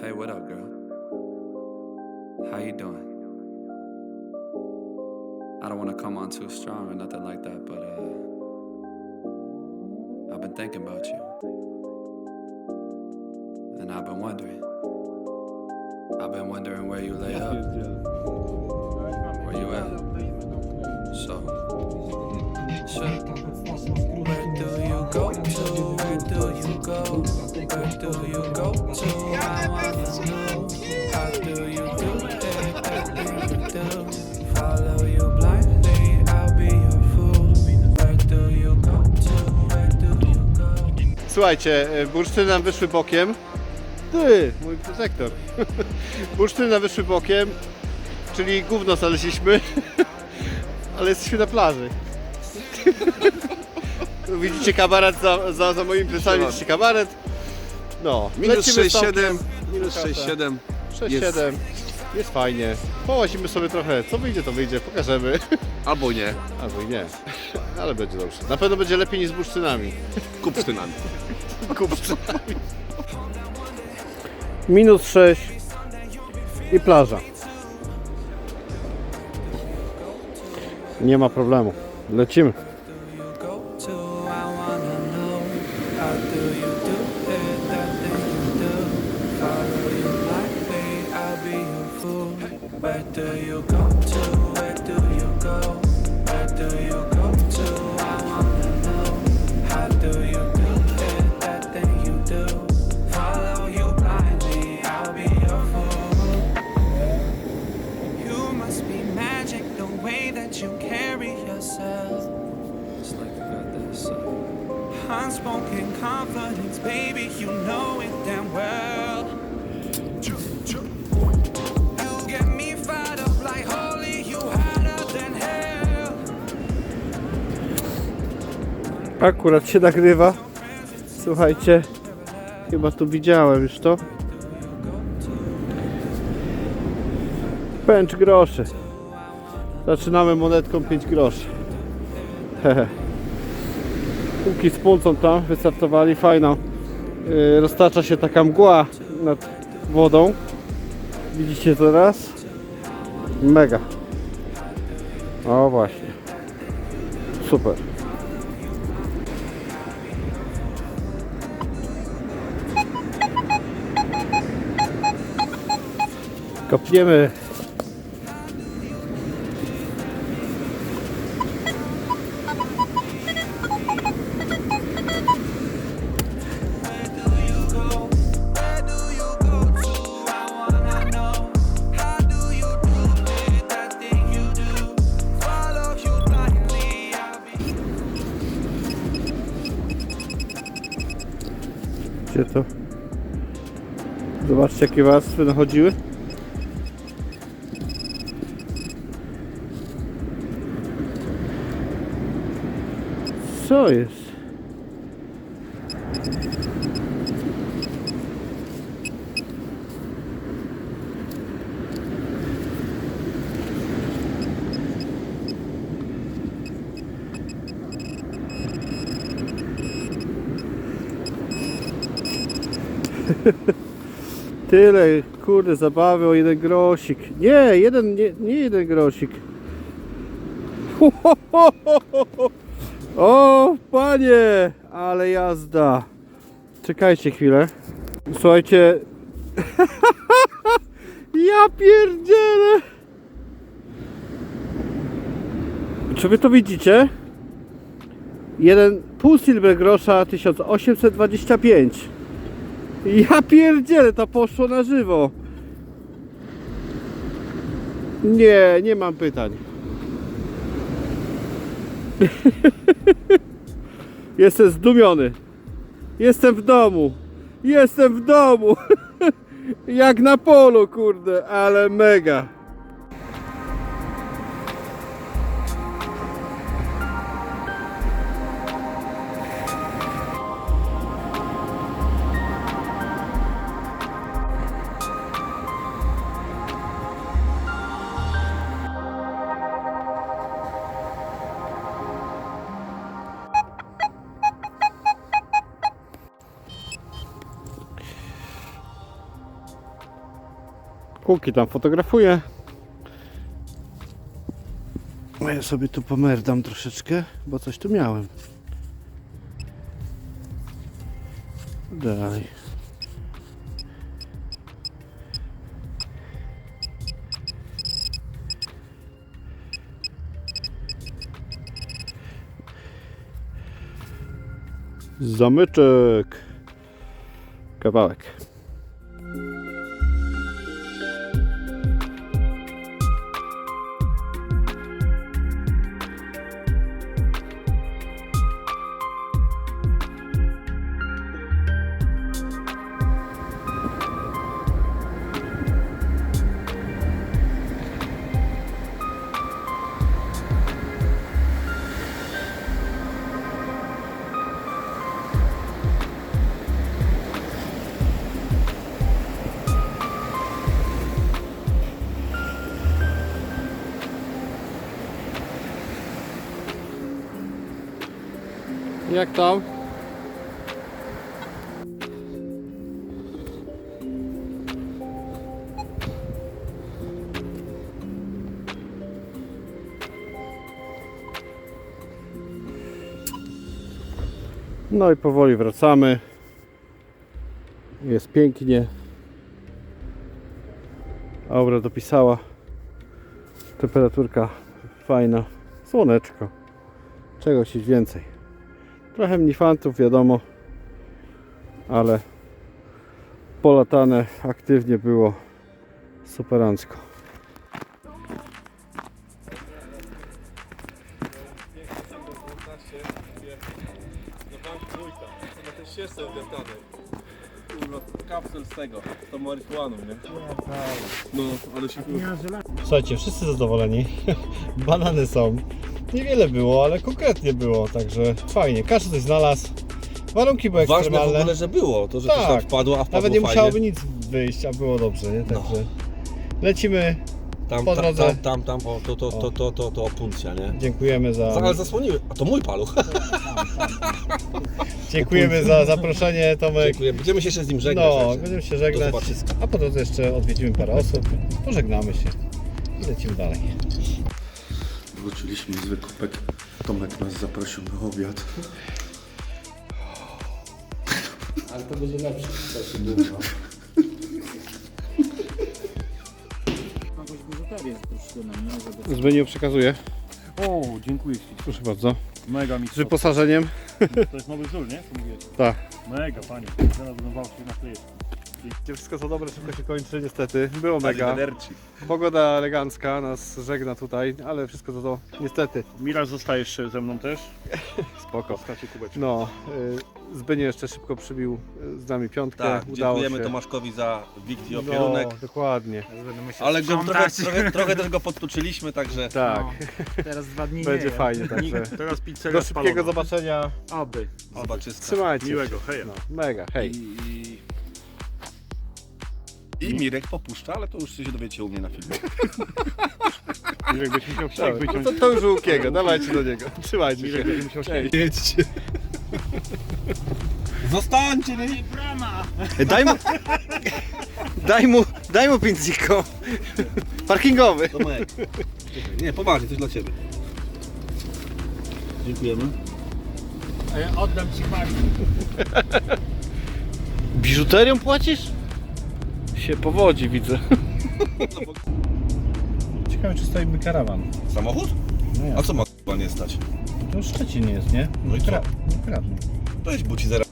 Hey, what up, girl? How you doing? I don't want to come on too strong or nothing like that, but uh, I've been thinking about you, and I've been wondering. I've been wondering where you lay up, where you at. So, shit. Do you go to? I wanna know. How do you do it? Everything you do. Follow you blindly. I'll be your fool. Where do you go to? Where do you go? Słuchajcie, e, bursztyny nam wyszły bokiem. Ty, mój protektor. bursztyny nam wyszły bokiem, czyli gówno znaleźliśmy, ale jesteśmy na plaży. Widzicie kabaret za, za, za moimi plecami, widzicie kabaret. No, Minus lecimy 6,7, stopniem. minus Kasę. 6,7. 6,7. Jest. Jest fajnie. Połazimy sobie trochę. Co wyjdzie, to wyjdzie. Pokażemy. Albo nie, Albo i nie. Ale będzie dobrze. Na pewno będzie lepiej niż z bursztynami. kupsztynami. Kupczynami. Minus 6 i plaża. Nie ma problemu. Lecimy. Where do you go to? Where do you go? Where do you go to? I wanna know. How do you do it? That thing you do. Follow you blindly. I'll be your fool. You must be magic the way that you carry yourself. It's like you got this unspoken confidence, baby. You know it damn well. Akurat się nagrywa. Słuchajcie, chyba tu widziałem już to. Pęcz groszy. Zaczynamy monetką 5 groszy. Póki z punką tam wystartowali, fajno. Yy, roztacza się taka mgła nad wodą. Widzicie teraz? Mega. O właśnie. Super. Be Gdzie to? Zobaczcie jakie warstwy nachodziły. Co jest? Tyle, kurde, zabawy o jeden grosik. Nie, jeden, nie, nie jeden grosik. Ho, ho, ho, ho, ho. O, panie, ale jazda. Czekajcie chwilę. Słuchajcie. ja pierdzielę. Czy wy to widzicie? Jeden pół silver grosza 1825. Ja pierdzielę, to poszło na żywo. Nie, nie mam pytań. Jestem zdumiony. Jestem w domu. Jestem w domu. Jak na polu, kurde, ale mega. Kuki tam fotografuje. A ja sobie tu pomerdam troszeczkę, bo coś tu miałem. Dalej. Zamyczek. Kawałek. Jak tam? No i powoli wracamy. Jest pięknie. Aura dopisała. Temperaturka fajna. Słoneczko. Czego chcieć więcej. Trochę mnifantów, wiadomo, ale polatane aktywnie było superancko. Ścieżce wdeptany. Kapsel z tego, z tą marihuaną, nie? No, ale się. Słuchajcie, wszyscy zadowoleni. Banany są. Niewiele było, ale konkretnie było, także fajnie. Każdy coś znalazł. Warunki były Ważne w ekstremalne. ogóle, że było, to, że Tak. coś wpadło, a wpadło Nawet nie fajnie. musiałoby nic wyjść, a było dobrze, nie? Także lecimy. Tam, po tam, drodze. tam, tam, tam, o, to, to, to, to, to, to opuncja, nie? Dziękujemy za, Ale zasłoniły, a to mój paluch. dziękujemy za zaproszenie, Tomek. Dziękuję, będziemy się jeszcze z nim żegnać. No, także. będziemy się żegnać. zobaczyska. A po drodze jeszcze odwiedzimy parę osób. Pożegnamy się i lecimy dalej. Wróciliśmy z wykupek. Tomek nas zaprosił na obiad. Ale to będzie lepsze. Jakąś biżuterię troszkę na mnie, żeby... Z menu przekazuję. O, dziękuję Ci. Proszę bardzo. Mega mi Z wyposażeniem. To jest nowy żul, nie? Co mówiłeś? Tak. Mega, panie. Zaraz będą wał się na klejeczkę. Wszystko co dobre, szybko się kończy niestety. Było mega. Arrivederci. Pogoda elegancka nas żegna tutaj, ale wszystko to, to niestety. Miraż zostajesz ze mną też? Spoko. Kubeczkę. No, y, Zbynie jeszcze szybko przybił y, z nami piątkę. Tak, Udało dziękujemy się. Tomaszkowi za wikt i opierunek. No, dokładnie. Ale go trochę, trochę, trochę też go podtuczyliśmy, także Tak, Teraz dwa dni będzie nie fajnie, także Teraz pizzeria do szybkiego spalona. zobaczenia. Oby. zobaczyska. Trzymajcie się. Miłego, heja. No, mega, hej. I, I Mirek popuszcza, ale to już się dowiecie u mnie na filmie. Mirek byś musiał księg no wyciąć. to, to już u Łukiego, dawajcie do niego. Trzymajcie się. Musiał. Jedźcie. Zostańcie, nie? Daj mu, daj mu, daj mu pinziko. Parkingowy. Tomek. Nie, poważnie, coś dla Ciebie. Dziękujemy. A ja oddam ci pali. Biżuterią płacisz? Się powodzi, widzę. Ciekawe, czy stoi karawan. Samochód? No ja. A co ma k***a nie stać? To już Szczecin jest, nie? No i co? Nie kradną. To jest buci zaraz.